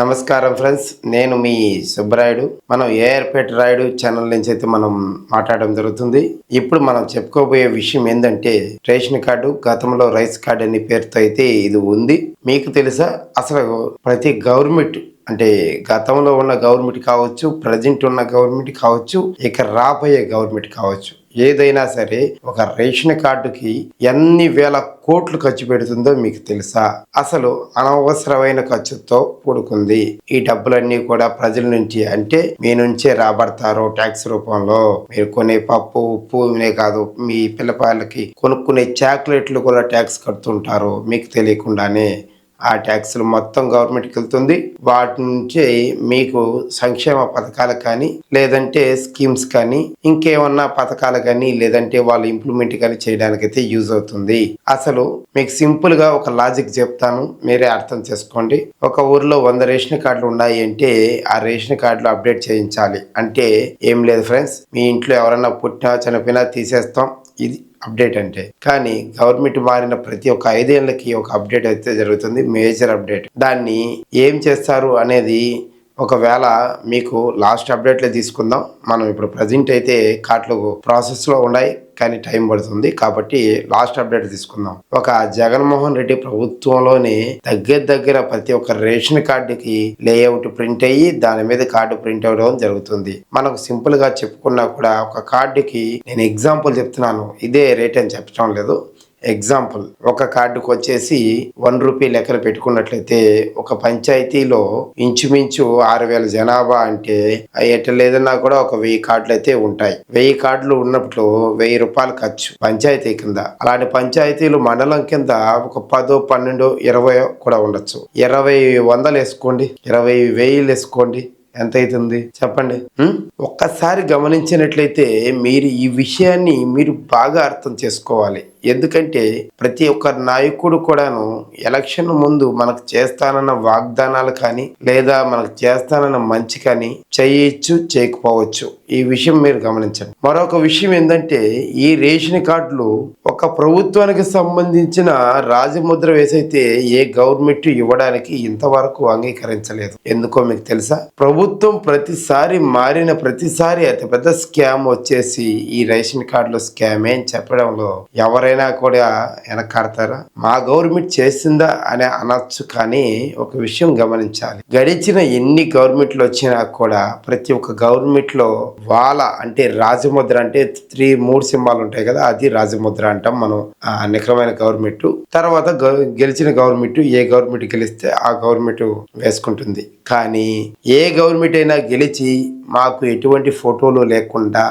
నమస్కారం ఫ్రెండ్స్. నేను మీ సుబ్బరాయుడు. మనం ఏఆర్పేట రాయుడు ఛానల్ నుంచి అయితే మనం మాట్లాడడం జరుగుతుంది. ఇప్పుడు మనం చెప్పుకోబోయే విషయం ఏంటంటే రేషన్ కార్డు గతంలో రైస్ కార్డు అనే పేరుతో అయితే ఇది ఉంది. మీకు తెలుసా? అసలు ప్రతి గవర్నమెంట్ అంటే గతంలో ఉన్న గవర్నమెంట్ కావచ్చు ప్రజెంట్ ఉన్న గవర్నమెంట్ కావచ్చు ఇక రాబోయే గవర్నమెంట్ కావచ్చు. ఏదైనా సరే ఒక రేషన్ కార్డుకి ఎన్ని వేల కోట్లు ఖర్చు పెడుతుందో మీకు తెలుసా? అసలు అనవసరమైన ఖర్చుతో కూడుకుంది. ఈ డబ్బులన్నీ కూడా ప్రజల నుంచి అంటే మీ నుంచే రాబడతారు ట్యాక్స్ రూపంలో. మీరు కొనే పప్పు ఉప్పునే కాదు మీ పిల్లపాయలకి కొనుక్కునే చాక్లెట్లు కూడా ట్యాక్స్ కడుతుంటారు మీకు తెలియకుండానే. ఆ ట్యాక్సులు మొత్తం గవర్నమెంట్కి వెళ్తుంది వాటి నుంచి మీకు సంక్షేమ పథకాలు కానీ లేదంటే స్కీమ్స్ కానీ ఇంకేమన్నా పథకాలు కానీ లేదంటే వాళ్ళు ఇంప్లిమెంట్ కానీ చేయడానికైతే యూజ్ అవుతుంది. అసలు మీకు సింపుల్గా ఒక లాజిక్ చెప్తాను మీరే అర్థం చేసుకోండి. ఒక ఊర్లో వంద రేషన్ కార్డులు ఉన్నాయి అంటే ఆ రేషన్ కార్డులు అప్డేట్ చేయించాలి. అంటే ఏం లేదు ఫ్రెండ్స్ మీ ఇంట్లో ఎవరైనా పుట్టినా చనిపోయినా తీసేస్తాం. ఇది అప్డేట్ అంటే. కానీ గవర్నమెంట్ మారిన ప్రతి ఒక్క ఐదేళ్ళకి ఒక అప్డేట్ అయితే జరుగుతుంది మేజర్ అప్డేట్. దాన్ని ఏం చేస్తారు అనేది ఒకవేళ మీకు లాస్ట్ అప్డేట్లో తీసుకుందాం. మనం ఇప్పుడు ప్రజెంట్ అయితే కాట్లు ప్రాసెస్లో ఉన్నాయి కానీ టైం పడుతుంది కాబట్టి లాస్ట్ అప్డేట్ తీసుకుందాం. ఒక జగన్మోహన్ రెడ్డి ప్రభుత్వంలోని దగ్గర దగ్గర ప్రతి ఒక్క రేషన్ కార్డుకి లేఅవుట్ ప్రింట్ అయ్యి దాని మీద కార్డు ప్రింట్ అవ్వడం జరుగుతుంది. మనకు సింపుల్గా చెప్పుకున్నా కూడా ఒక కార్డుకి నేను ఎగ్జాంపుల్ చెప్తున్నాను. ఇదే రేట్ అని చెప్పడం లేదు. ఎగ్జాంపుల్ ఒక కార్డుకు వచ్చేసి వన్ రూపీ లెక్కలు పెట్టుకున్నట్లయితే ఒక పంచాయతీలో ఇంచుమించు ఆరు వేల జనాభా అంటే ఎట్ట లేదన్నా కూడా ఒక వెయ్యి కార్డులు అయితే ఉంటాయి. వెయ్యి కార్డులు ఉన్నప్పుడు వెయ్యి రూపాయలు ఖర్చు పంచాయతీ కింద. అలాంటి పంచాయతీలు మండలం కింద ఒక పదో పన్నెండు ఇరవై కూడా ఉండొచ్చు. ఇరవై వందలు వేసుకోండి. ఇరవై వెయ్యిలు వేసుకోండి. ఎంత అవుతుంది చెప్పండి ఒక్కసారి గమనించినట్లయితే మీరు ఈ విషయాన్ని మీరు బాగా అర్థం చేసుకోవాలి. ఎందుకంటే ప్రతి ఒక్క నాయకుడు కూడాను ఎలక్షన్ ముందు మనకు చేస్తానన్న వాగ్దానాలు కానీ లేదా మనకు చేస్తానన్న మంచి కానీ చేయొచ్చు చేయకపోవచ్చు. ఈ విషయం మీరు గమనించండి. మరొక విషయం ఏంటంటే ఈ రేషన్ కార్డులు ఒక ప్రభుత్వానికి సంబంధించిన రాజముద్ర వేసైతే ఏ గవర్నమెంట్ ఇవ్వడానికి ఇంతవరకు అంగీకరించలేదు. ఎందుకో మీకు తెలుసా? ప్రభుత్వం ప్రతిసారి మారిన ప్రతిసారి అతిపెద్ద స్కామ్ వచ్చేసి ఈ రేషన్ కార్డులో స్కామే అని చెప్పడంలో ఎవరైనా కూడా వెనకాడతారా? మా గవర్నమెంట్ చేసిందా అని అనొచ్చు కానీ ఒక విషయం గమనించాలి. గడిచిన ఎన్ని గవర్నమెంట్లు వచ్చినా కూడా ప్రతి ఒక్క గవర్నమెంట్లో వాళ్ళ అంటే రాజముద్ర అంటే త్రీ మూడు సింహాలు ఉంటాయి కదా అది రాజముద్ర అంటాం మనం. నిఖరమైన గవర్నమెంట్. తర్వాత గెలిచిన గవర్నమెంట్ ఏ గవర్నమెంట్ గెలిస్తే ఆ గవర్నమెంట్ వేసుకుంటుంది. కానీ ఏ గవర్నమెంట్ అయినా గెలిచి మాకు ఎటువంటి ఫోటోలు లేకుండా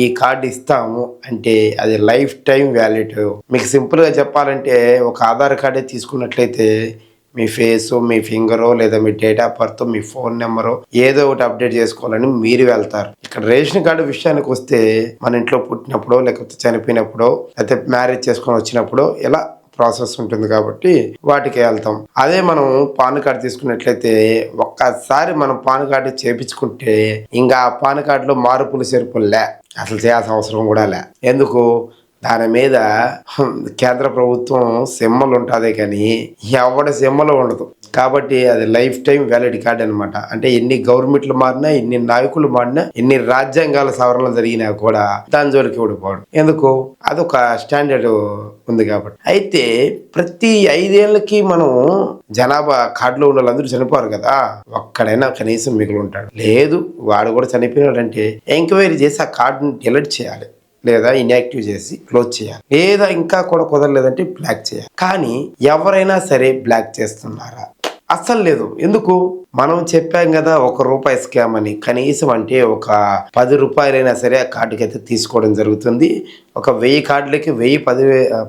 ఈ కార్డు ఇస్తాము అంటే అది లైఫ్ టైం వ్యాలిడ్. మీకు సింపుల్గా చెప్పాలంటే ఒక ఆధార్ కార్డే తీసుకున్నట్లయితే మీ ఫేస్ మీ ఫింగరో లేదా మీ డేట్ ఆఫ్ బర్త్ మీ ఫోన్ నెంబరు ఏదో ఒకటి అప్డేట్ చేసుకోవాలని మీరు వెళ్తారు. ఇక్కడ రేషన్ కార్డు విషయానికి వస్తే మన ఇంట్లో పుట్టినప్పుడో లేకపోతే చనిపోయినప్పుడో లేకపోతే మ్యారేజ్ చేసుకొని వచ్చినప్పుడు ఇలా ప్రాసెస్ ఉంటుంది కాబట్టి వాటికి వెళ్తాం. అదే మనం పాన్ కార్డు తీసుకున్నట్లయితే ఒక్కసారి మనం పాన్ కార్డు చేపించుకుంటే ఇంకా ఆ పాన్ కార్డులో మార్పులు చేర్పులు లే. అసలు చేయాల్సిన అవసరం కూడా లే. ఎందుకు? దాని మీద కేంద్ర ప్రభుత్వం సిమ్మలు ఉంటుంది కానీ ఎవడ సిమ్మలు ఉండదు. కాబట్టి అది లైఫ్ టైం వ్యాలిడ్ కార్డ్ అనమాట అంటే ఎన్ని గవర్నమెంట్లు మారినా ఎన్ని నాయకులు మారినా ఎన్ని రాజ్యాంగాల సవరణలు జరిగినా కూడా దాని జోలికి ఓడిపోవడం. ఎందుకు? అదొక స్టాండర్డ్ ఉంది కాబట్టి. అయితే ప్రతి ఐదేళ్ళకి మనం జనాభా కార్డులో ఉన్న వాళ్ళందరూ చనిపోరు కదా. ఒక్కడైనా కనీసం మిగిలి ఉంటాడు. లేదు వాడు కూడా చనిపోయినాడంటే ఎంక్వైరీ చేసి ఆ కార్డుని డిలీట్ చేయాలి. లేదా ఇన్యాక్టివ్ చేసి క్లోజ్ చేయాలి. లేదా ఇంకా కూడా కుదరలేదంటే బ్లాక్ చేయాలి. కానీ ఎవరైనా సరే బ్లాక్ చేస్తున్నారా? అస్సలు లేదు. ఎందుకు? మనం చెప్పాం కదా ఒక రూపాయి స్కామ్ అని. కనీసం అంటే ఒక పది రూపాయలైనా సరే ఆ కార్డుకి అయితే తీసుకోవడం జరుగుతుంది. ఒక వెయ్యి కార్డులకి వెయ్యి పది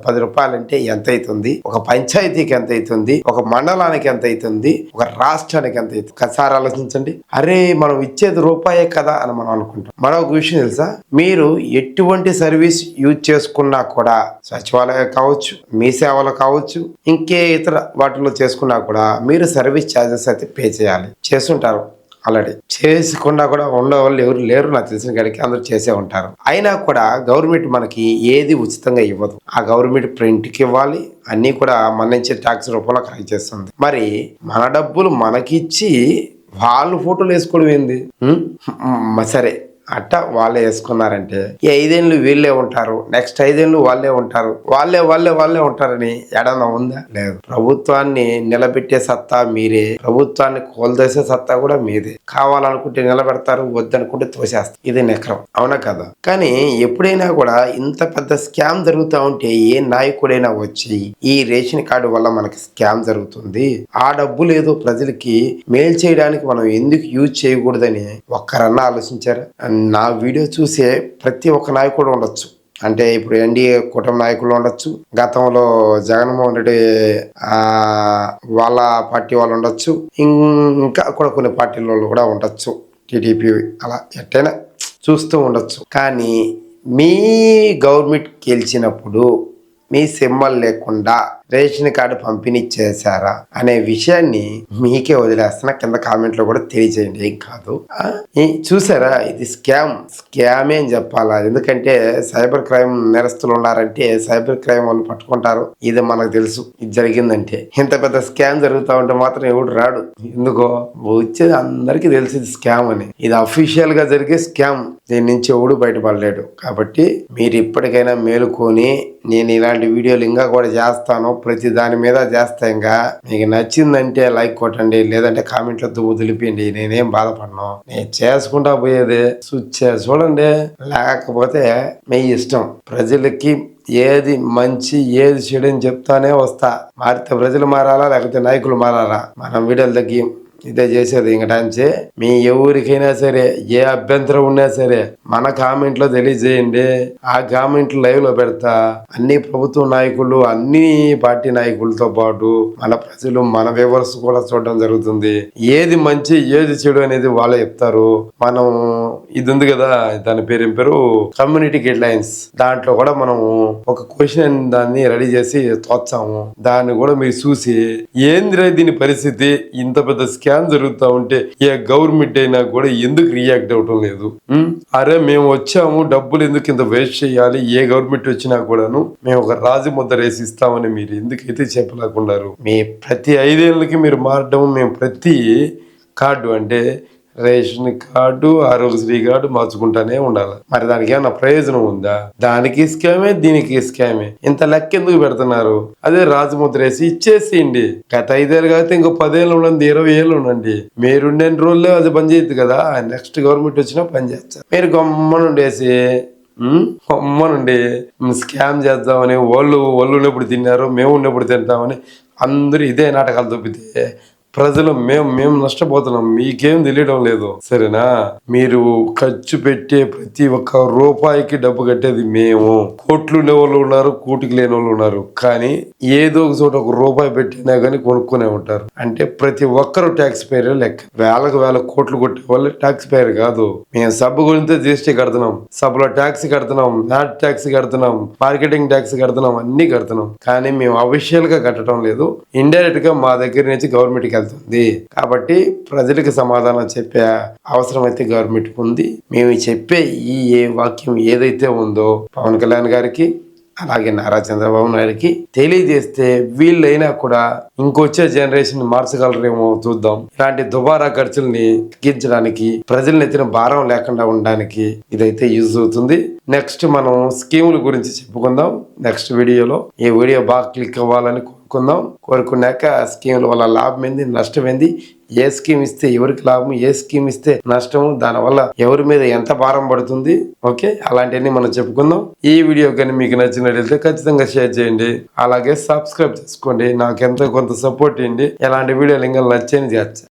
పది రూపాయలంటే ఎంత అవుతుంది ఒక పంచాయతీకి ఎంత అవుతుంది ఒక మండలానికి ఎంత అవుతుంది ఒక రాష్ట్రానికి ఎంత అవుతుంది ఒకసారి ఆలోచించండి. అరే మనం ఇచ్చేది రూపాయే కదా అని మనం అనుకుంటాం. మరొక విషయం తెలుసా? మీరు ఎటువంటి సర్వీస్ యూజ్ చేసుకున్నా కూడా సచివాలయం కావచ్చు మీ సేవలు కావచ్చు ఇంకే ఇతర వాటిలో చేసుకున్నా కూడా మీరు సర్వీస్ ఛార్జెస్ అయితే పే చేయాలి. చేస్తుంటారు. ఆల్రెడీ చేసుకుండా కూడా ఉండే వాళ్ళు ఎవరు లేరు నాకు తెలిసిన కాడికి అందరూ చేసే ఉంటారు. అయినా కూడా గవర్నమెంట్ మనకి ఏది ఉచితంగా ఇవ్వదు. ఆ గవర్నమెంట్ ప్రింట్కి ఇవ్వాలి అన్నీ కూడా మన నుంచి ట్యాక్స్ రూపంలో కలెక్ట్ చేస్తుంది. మరి మన డబ్బులు మనకిచ్చి వాళ్ళు ఫోటోలు వేసుకోవడం ఏంది? సరే. అట్ట వాళ్ళే వేసుకున్నారంటే ఈ ఐదేళ్ళు వీళ్ళే ఉంటారు నెక్స్ట్ ఐదేళ్ళు వాళ్ళే ఉంటారు వాళ్ళే వాళ్ళే వాళ్ళే ఉంటారని ఎడన ఉందా? లేదు. ప్రభుత్వాన్ని నిలబెట్టే సత్తా మీరే. ప్రభుత్వాన్ని కోల్దేసే సత్తా కూడా మీదే. కావాలనుకుంటే నిలబెడతారు వద్దనుకుంటే తోసేస్తారు. ఇది నెక్రం. అవునా కదా? కానీ ఎప్పుడైనా కూడా ఇంత పెద్ద స్కామ్ జరుగుతూ ఉంటే ఏ నాయకుడైనా వచ్చి ఈ రేషన్ కార్డు వల్ల మనకి స్కామ్ జరుగుతుంది. ఆ డబ్బు లేదు ప్రజలకి మేలు చేయడానికి మనం ఎందుకు యూజ్ చేయకూడదని ఒక్కరన్నా ఆలోచించారా? నా వీడియో చూసే ప్రతి ఒక్క నాయకుడు ఉండొచ్చు. అంటే ఇప్పుడు ఎన్డీఏ కుటుంబ నాయకులు ఉండొచ్చు. గతంలో జగన్మోహన్ రెడ్డి వాళ్ళ పార్టీ వాళ్ళు ఉండొచ్చు. ఇంకా కూడా కొన్ని పార్టీల వాళ్ళు కూడా ఉండొచ్చు. టీడీపీ అలా ఎట్టైనా చూస్తూ ఉండొచ్చు. కానీ మీ గవర్నమెంట్ గెలిచినప్పుడు మీ సింబల్ లేకుండా రేషన్ కార్డు పంపిణీ చేశారా అనే విషయాన్ని మీకే వదిలేస్తున్నా. కింద కామెంట్లో కూడా తెలియజేయండి. ఏం కాదు. చూసారా? ఇది స్కామ్. స్కామే అని చెప్పాలా? ఎందుకంటే సైబర్ క్రైమ్ నేరస్తులు ఉన్నారంటే సైబర్ క్రైమ్ వాళ్ళు పట్టుకుంటారు. ఇది మనకు తెలుసు. ఇది జరిగిందంటే. ఇంత పెద్ద స్కామ్ జరుగుతా ఉంటే మాత్రం ఎవడు రాడు? ఎందుకో? వచ్చేది అందరికీ తెలిసి ఇది స్కామ్ అని. ఇది అఫీషియల్గా జరిగే స్కామ్. దీని నుంచి ఎవడు బయటపడలేడు. కాబట్టి మీరు ఇప్పటికైనా మేలుకొని నేను ఇలాంటి వీడియోలు ఇంకా కూడా చేస్తాను. ప్రతి దాని మీద చేస్తా ఇంకా మీకు నచ్చిందంటే లైక్ కొట్టండి లేదంటే కామెంట్లో దువ్వు దులిపియండి. నేనేం బాధపడను. నేను చేసుకుంటా పోయేది స్విచ్ చూడండి. లేకపోతే మీ ఇష్టం. ప్రజలకి ఏది మంచి ఏది చెడు అని చెప్తానే వస్తా. మారితే ప్రజలు మారాలా లేకపోతే నాయకులు మారాలా? మనం వీడియోలు తగ్గి ఇదే చేసేది ఇంకటాంచి మీ ఎవరికైనా సరే ఏ అభ్యంతరం ఉన్నా సరే మన కామెంట్లో తెలియజేయండి. ఆ కామెంట్ లైవ్లో పెడతా. అన్ని ప్రభుత్వ నాయకులు అన్ని పార్టీ నాయకులతో పాటు మన ప్రజలు మన వ్యూవర్స్ కూడా చూడడం జరుగుతుంది. ఏది మంచి ఏది చెడు అనేది వాళ్ళే చెప్తారు. మనం ఇది ఉంది కదా దాని పేరు పేరు? కమ్యూనిటీ గైడ్ లైన్స్ దాంట్లో కూడా మనము ఒక క్వశ్చన్ దాన్ని రెడీ చేసి తోచాము దాన్ని కూడా మీరు చూసి ఏందిరా దీని పరిస్థితి? ఇంత పెద్ద స్కామ్ జరుగుతూ ఉంటే ఏ గవర్నమెంట్ అయినా కూడా ఎందుకు రియాక్ట్ అవటం లేదు? అరే మేము వచ్చాము డబ్బులు ఎందుకు ఇంత వేస్ట్ చేయాలి? ఏ గవర్నమెంట్ వచ్చినా కూడాను మేము ఒక రాజు ముద్ర వేసి ఇస్తామని మీరు ఎందుకైతే చెప్పలేకున్నారు? మీ ప్రతి ఐదేళ్ళకి మీరు మారడం మేము ప్రతి కార్డు అంటే రేషన్ కార్డు ఆరోగ్యశ్రీ కార్డు మార్చుకుంటానే ఉండాలి. మరి దానికి ఏమైనా ప్రయోజనం ఉందా? దానికి స్కామే దీనికి స్కామే. ఇంత లెక్క ఎందుకు పెడుతున్నారు? అదే రాజముద్ర వేసి ఇచ్చేసేయండి. గత ఐదేళ్ళు కాకపోతే ఇంకో పదేళ్ళు ఉండండి ఇరవై ఏళ్ళు ఉండండి. మీరుండే రోజుల్లో అది పనిచేయద్దు కదా. నెక్స్ట్ గవర్నమెంట్ వచ్చినా పనిచేస్తారు మీరు గమ్మనుండేసి ఉమ్, గమ్మనుండి స్కామ్ చేద్దామని వాళ్ళు వాళ్ళు ఉన్నప్పుడు తిన్నారు మేము ఉన్నప్పుడు తింటామని అందరూ ఇదే నాటకాలు తప్పితే ప్రజలు మేము మేము నష్టపోతున్నాం. మీకేం తెలియడం లేదు. సరేనా? మీరు ఖర్చు పెట్టే ప్రతి ఒక్క రూపాయికి డబ్బు కట్టేది మేము. కోట్లు లేని వాళ్ళు ఉన్నారు కోటికి లేని వాళ్ళు ఉన్నారు. కానీ ఏదో ఒక చోట ఒక రూపాయి పెట్టినా కానీ కొనుక్కునే ఉంటారు. అంటే ప్రతి ఒక్కరు ట్యాక్స్ పేరు లెక్క. వేలకు వేల కోట్లు కొట్టే వాళ్ళు ట్యాక్స్ పేరు కాదు. మేము సబ్బు గురించి జిఎస్టీ కడుతున్నాం. సబ్బులో ట్యాక్స్ కడుతున్నాం. నాట్ ట్యాక్స్ కడుతున్నాం. మార్కెటింగ్ ట్యాక్స్ కడుతున్నాం. అన్ని కడుతున్నాం. కానీ మేము అఫీషియల్గా కట్టడం లేదు. ఇండైరెక్ట్గా మా దగ్గర నుంచి గవర్నమెంట్కి వెళ్తుంది. కాబట్టి ప్రజలకు సమాధానం చెప్పే అవసరం అయితే గవర్నమెంట్ ఉంది. మేము చెప్పే ఈ ఏ వాక్యం ఏదైతే ఉందో పవన్ కళ్యాణ్ గారికి అలాగే నారా చంద్రబాబు నాయుడుకి తెలియజేస్తే వీళ్ళైనా కూడా ఇంకొచ్చే జనరేషన్ మార్చగలరేమో చూద్దాం. ఇలాంటి దుబారా ఖర్చుల్ని తగ్గించడానికి ప్రజల ఎత్తిన భారం లేకుండా ఉండడానికి ఇదైతే యూజ్ అవుతుంది. నెక్స్ట్ మనం స్కీముల గురించి చెప్పుకుందాం. నెక్స్ట్ వీడియోలో ఈ వీడియో బాగా క్లిక్ అవ్వాలని కోరుకుందాం. కోరుకున్నాక స్కీముల వల్ల లాభం ఏంది నష్టం ఏంది ఏ స్కీమ్ ఇస్తే ఎవరికి లాభం ఏ స్కీమ్ ఇస్తే నష్టం దానివల్ల ఎవరి మీద ఎంత భారం పడుతుంది? ఓకే అలాంటివన్నీ మనం చెప్పుకుందాం. ఈ వీడియో కానీ మీకు నచ్చినట్లయితే ఖచ్చితంగా షేర్ చేయండి. అలాగే సబ్స్క్రైబ్ చేసుకోండి. నాకు ఎంతో కొంత సపోర్ట్ ఇవ్వండి. ఎలాంటి వీడియోలు ఇంకా నచ్చని చేస్తా.